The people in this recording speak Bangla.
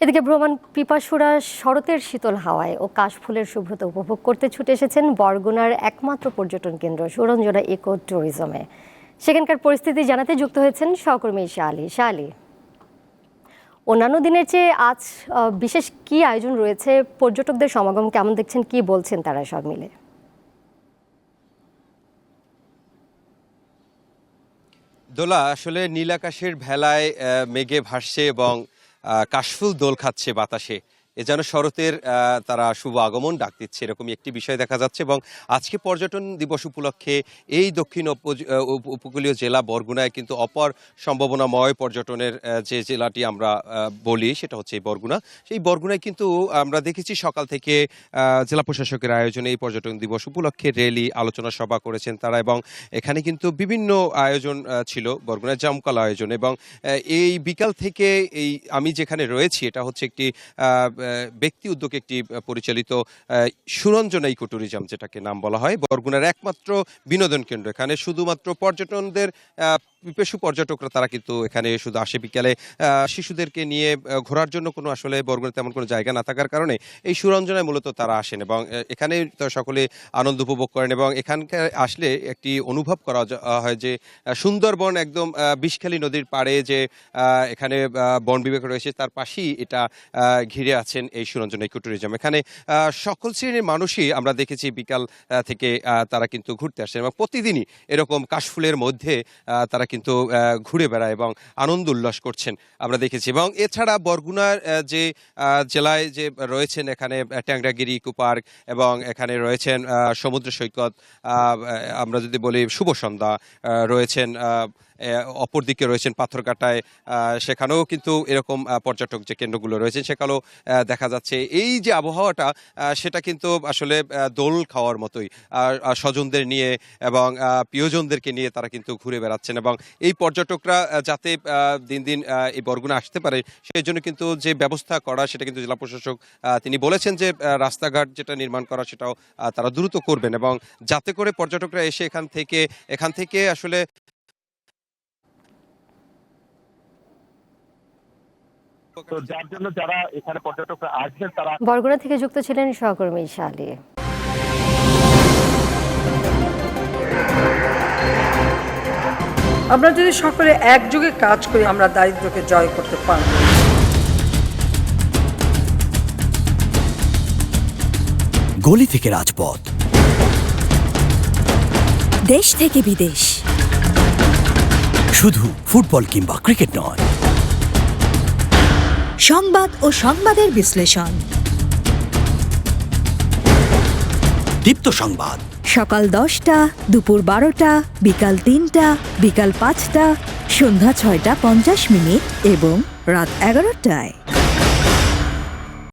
এদিকে ভ্রমণ পিপাসুরা শরতের শীতল হাওয়ায় ও কাশফুলের শুভ্রতা উপভোগ করতে ছুটে এসেছেন বরগুনার একমাত্র পর্যটন কেন্দ্র সুরঞ্জনা ইকো ট্যুরিজমে। সেখানকার পরিস্থিতি জানাতে যুক্ত হয়েছেন সহকর্মী শাহ আলী। অন্যান্য দিনের চেয়ে আজ বিশেষ কি আয়োজন রয়েছে? পর্যটকদের সমাগম কেমন দেখছেন? কি বলছেন তারা সব মিলে? দোলা, আসলে নীল আকাশের ভেলায় মেঘে ভাসছে এবং কাশফুল দোল খাচ্ছে বাতাসে। এ যেন শরতের তারা শুভ আগমন ডাক দিচ্ছে, এরকমই একটি বিষয় দেখা যাচ্ছে এবং আজকে পর্যটন দিবস উপলক্ষে এই দক্ষিণ উপ- উপকূলীয় জেলা বরগুনায় কিন্তু অপর সম্ভাবনাময় পর্যটনের যে জেলাটি আমরা বলি সেটা হচ্ছে এই বরগুনা। সেই বরগুনায় কিন্তু আমরা দেখেছি সকাল থেকে জেলা প্রশাসকের আয়োজনে এই পর্যটন দিবস উপলক্ষে র্যালি, আলোচনা সভা করেছেন তারা এবং এখানে কিন্তু বিভিন্ন আয়োজন ছিল বরগুনার জামকাল আয়োজন এবং এই বিকাল থেকে এই আমি যেখানে রয়েছি, এটা হচ্ছে একটি ব্যক্তি উদ্যোগে একটি পরিচালিত সুরঞ্জনা ইকো ট্যুরিজম যেটাকে নাম বলা হয়। বরগুনার একমাত্র বিনোদন কেন্দ্র এখানে। শুধুমাত্র পর্যটনদের পিপেশু পর্যটকরা তারা কিন্তু এখানে শুধু আসে বিকালে শিশুদেরকে নিয়ে ঘোরার জন্য কোনো আসলে বরগুনা তেমন কোনো জায়গা না থাকার কারণে এই সুরঞ্জনায় মূলত তারা আসেন এবং এখানে সকলে আনন্দ উপভোগ করেন এবং এখানকার আসলে একটি অনুভব করা হয় যে সুন্দরবন একদম বিষখালী নদীর পাড়ে যে এখানে বন বিভাগ রয়েছে তার পাশেই এটা ঘিরে আছেন এই সুরঞ্জনা ইকো ট্যুরিজম এখানে সকল শ্রেণির মানুষই আমরা দেখেছি বিকাল থেকে তারা কিন্তু ঘুরতে আসেন এবং প্রতিদিনই এরকম কাশফুলের মধ্যে তারা কিন্তু ঘুরে বেড়ায় এবং আনন্দ উল্লাস করছেন আমরা দেখেছি। এবং এছাড়া বরগুনার যে জেলায় যে রয়েছেন এখানে ট্যাংরাগিরি, ইকো পার্ক এবং এখানে রয়েছেন সমুদ্র সৈকত আমরা যদি বলি শুভ সন্ধ্যা রয়েছেন অপরদিকে রয়েছেন পাথরকাটায় আহ, সেখানেও কিন্তু এরকম পর্যটক যে কেন্দ্রগুলো রয়েছে সেখানেও দেখা যাচ্ছে। এই যে আবহাওয়াটা সেটা কিন্তু আসলে দোল খাওয়ার মতোই। স্বজনদের নিয়ে এবং প্রিয়জনদেরকে নিয়ে তারা কিন্তু ঘুরে বেড়াচ্ছেন এবং এই পর্যটকরা যাতে দিন দিন এই বরগুনা আসতে পারে সেই জন্য কিন্তু যে ব্যবস্থা করা সেটা কিন্তু জেলা প্রশাসক তিনি বলেছেন যে রাস্তাঘাট যেটা নির্মাণ করা সেটাও তারা দ্রুত করবেন এবং যাতে করে পর্যটকরা এসে এখান থেকে এখান থেকে আসলে তো যার জন্য যারা এখানে পর্যটকরা আসবেন তারা বরগুনা থেকে যুক্ত ছিলেন সহকর্মী শাহ আলী আমরা যদি সকলে একযোগে কাজ করি আমরা দারিদ্র্যকে জয় করতে পারব। গলি থেকে রাজপথ। দেশ থেকে বিদেশ। শুধু ফুটবল কিংবা ক্রিকেট নয়। সংবাদ ও সংবাদের বিশ্লেষণ। দীপ্ত সংবাদ। সকাল দশটা দুপুর বারোটা বিকাল তিনটা বিকাল পাঁচটা সন্ধ্যা ছয়টা পঞ্চাশ মিনিট এবং রাত এগারোটায়।